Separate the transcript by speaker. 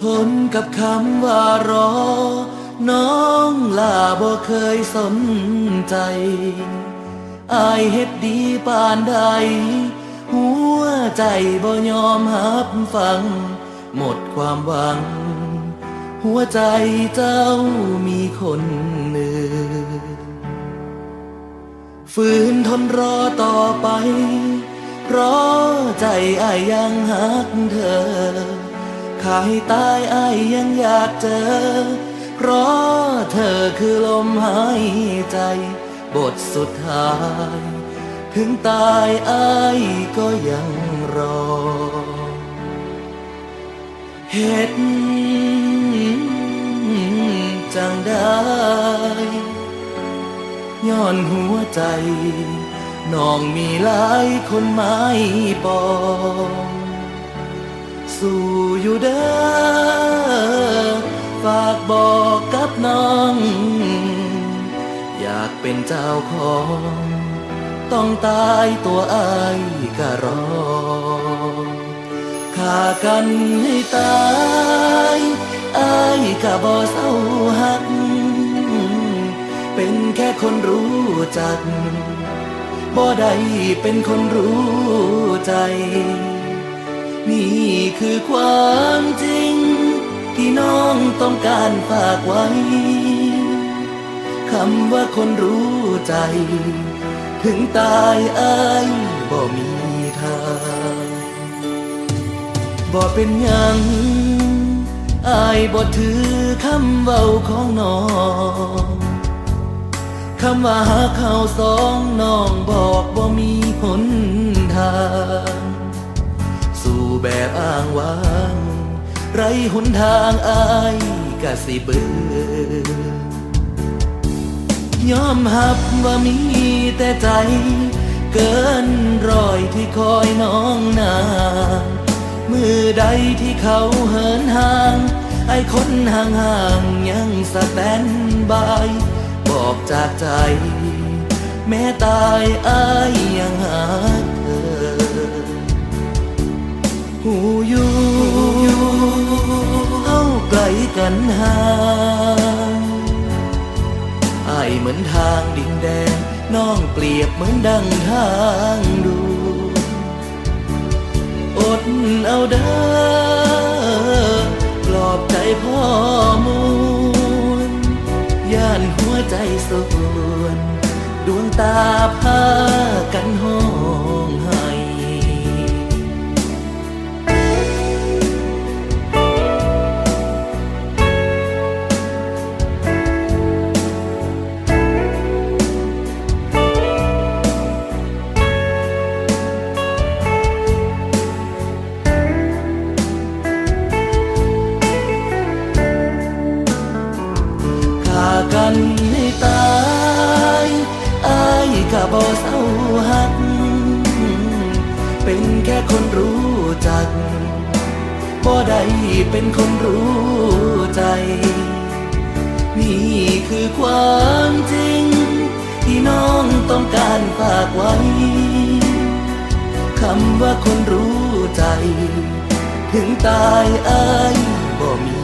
Speaker 1: ทนกับคำว่ารอ น้องลาบ่เคยสนใจ อายเฮ็ดดีปานใด หัวใจบ่ยอมหับฟัง หมดความหวัง หัวใจเจ้ามีคน ฝืนทนรอต่อไป เพราะใจอายยังหักเธอ ขายตายอายยังอยากเจอ เพราะเธอคือลมหายใจ บทสุดท้าย ถึงตายอายก็ยังรอ เห็ดจังได้ ย้อนหัวใจ น้องมีหลายคนไม้ปองสู่อยู่เด้อฝากบอกกับน้อง อยากเป็นเจ้าของ ต้องตายตัวอายก็รอฆ่ากันให้ตายอายก็บ่เศร้าหักเป็น แค่คนรู้จัก บ่ได้เป็นคนรู้ใจ นี่คือความจริง ที่น้องต้องการฝากไว้ คำว่าคนรู้ใจ ถึงตายอายบ่มีทางบ่เป็นยังอายบ่ถือคำเว้าของน้อง คำว่าหาเขาสองน้องบอกบ่มีหนทาง สู่แบบอ้างว้าง ไรหนทางอายกะสิเบื่อยอมหับว่ามีแต่ใจ เกินรอยที่คอยน้องนานมือใดที่เขาเหินห่าง ไอ้คนห่างห่างๆยังสแตนบาย บอกจากใจ แม้ตายอายยังหาเธอหูอยู่เฮาไกลกันห่างอายเหมือนทางดินแดงน้องเปรียบเหมือนดังทางดู ใจส่วน ดวงตาพากันห้องหาย บ่เศร้าหัก เป็นแค่คนรู้จักบ่ได้เป็นคนรู้ใจ นี่คือความจริง ที่น้องต้องการฝากไว้คำว่าคนรู้ใจ ถึงตายอายบ่มี